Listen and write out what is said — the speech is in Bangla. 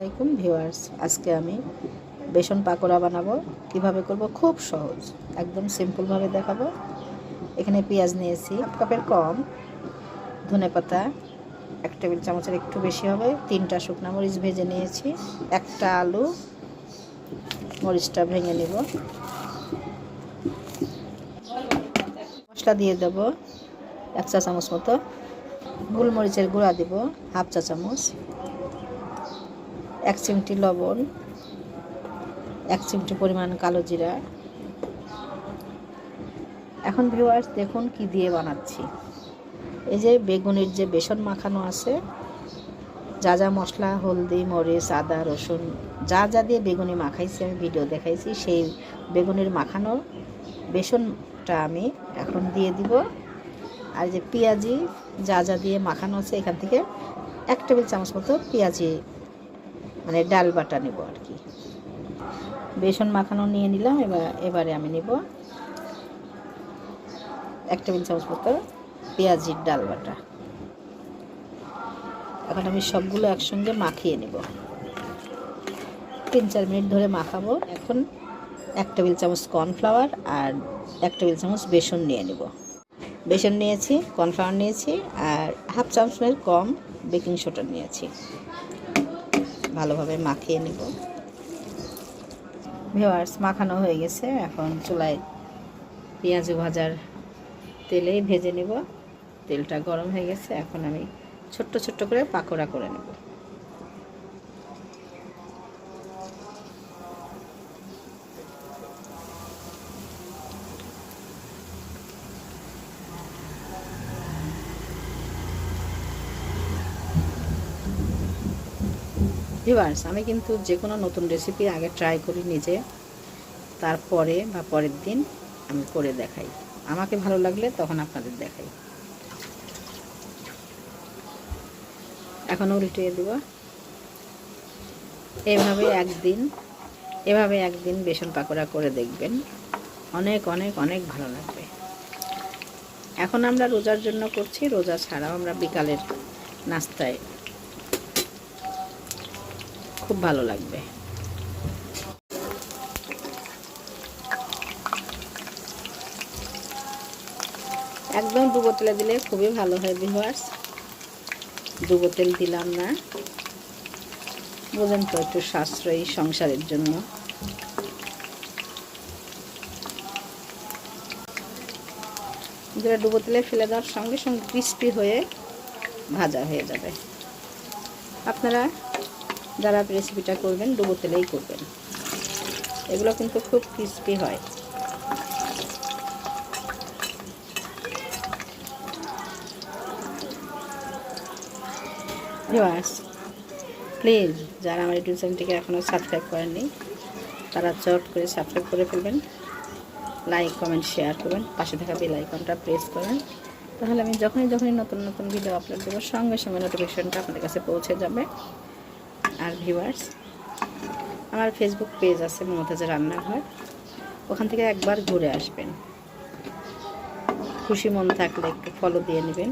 আসসালামাইকুম ভিউয়ার্স, আজকে আমি বেসন পাকোড়া বানাবো। কীভাবে করব? খুব সহজ, একদম সিম্পলভাবে দেখাবো। এখানে পেঁয়াজ নিয়েছি, হাফ কাপের কম, ধনে পাতা, এক টেবিল চামচের একটু বেশি হবে, তিনটা শুকনা মরিচ ভেজে নিয়েছি, একটা আলু, মরিচটা ভেঙে নিব। মশলা দিয়ে দেব, এক চা চামচ মতো। গোলমরিচের গুঁড়া দিব, হাফ চা চামচ। এক চিমটি লবণ, এক চিমটি পরিমাণ কালো জিরা। এখন ভিউয়ার্স দেখুন কি দিয়ে বানাচ্ছি। এই যে বেগুনের যে বেসন মাখানো আছে, যা যা মশলা, হলদি, মরিচ, আদা, রসুন, যা যা দিয়ে বেগুনি মাখাইছি, আমি ভিডিও দেখাইছি, সেই বেগুনের মাখানো বেসনটা আমি এখন দিয়ে দিব। আর যে পেঁয়াজি যা যা দিয়ে মাখানো আছে, এখান থেকে এক টেবিল চামচ মতো পেঁয়াজি মানে ডাল বাটা নেব আর কি। বেসন মাখানো নিয়ে নিলাম, এবার, এবারে আমি নেব এক টেবিল চামচ মতো পেঁয়াজির ডাল বাটা। এখন আমি সবগুলো একসঙ্গে মাখিয়ে নেব। তিন চার মিনিট ধরে মাখাবো। এখন এক টেবিল চামচ কর্নফ্লাওয়ার আর এক টেবিল চামচ বেসন নিয়ে নেব। বেসন নিয়েছি, কর্নফ্লাওয়ার নিয়েছি, আর হাফ চামচের কম বেকিং সোডা নিয়েছি। ভালোভাবে মাখিয়ে নেব। ভেওয়ার্স মাখানো হয়ে গেছে। এখন চুলায় পেঁয়াজ ভাজার তেলেই ভেজে নেব। তেলটা গরম হয়ে গেছে। এখন আমি ছোট্ট ছোট্ট করে পাকোড়া করে নেব। ভিভার্স আমি কিন্তু যে কোনো নতুন রেসিপি আগে ট্রাই করি নিজে। তারপরে বা পরের দিন আমি করে দেখাই। আমাকে ভালো লাগলে তখন আপনাদের দেখাই। এখন উল্টিয়ে দেব। এভাবে একদিন এভাবে একদিন বেসন পাকোড়া করে দেখবেন। অনেক অনেক অনেক ভালো লাগবে। এখন আমরা রোজার জন্য করছি। রোজা ছাড়াও আমরা বিকালের নাস্তায় খুব ভালো লাগবে। একদম দু তেলে দিলে খুবই ভালো হয় ভিউয়ার্স। দু তেল দিলাম না। বোঝেন তো একটু সাশ্রয়ী সংসারের জন্য। যেটা দু বোতলে ফেলে দেওয়ার সঙ্গে সঙ্গে ক্রিস্পি হয়ে ভাজা হয়ে যাবে। আপনারা যারা রেসিপিটা করবেন ডুবো তেলেই করবেন। এগুলো কিন্তু খুব ক্রিস্পি হয়। প্লিজ যারা আমার ইউটিউব চ্যানেলটিকে এখনও সাবস্ক্রাইব করেননি, তারা চট করে সাবস্ক্রাইব করে ফেলবেন। লাইক কমেন্ট শেয়ার করবেন। পাশে থাকা বেল আইকনটা প্রেস করবেন। তাহলে আমি যখনই যখনই নতুন নতুন ভিডিও আপলোড দেবো, সঙ্গে সঙ্গে নোটিফিকেশনটা আপনাদের কাছে পৌঁছে যাবে। আর ভিউয়ার্স আমার ফেসবুক পেজ আছে মমতাজের রান্নাঘর। ওখান থেকে একবার ঘুরে আসবেন। খুশি মন থাকলে একটু ফলো দিয়ে নেবেন।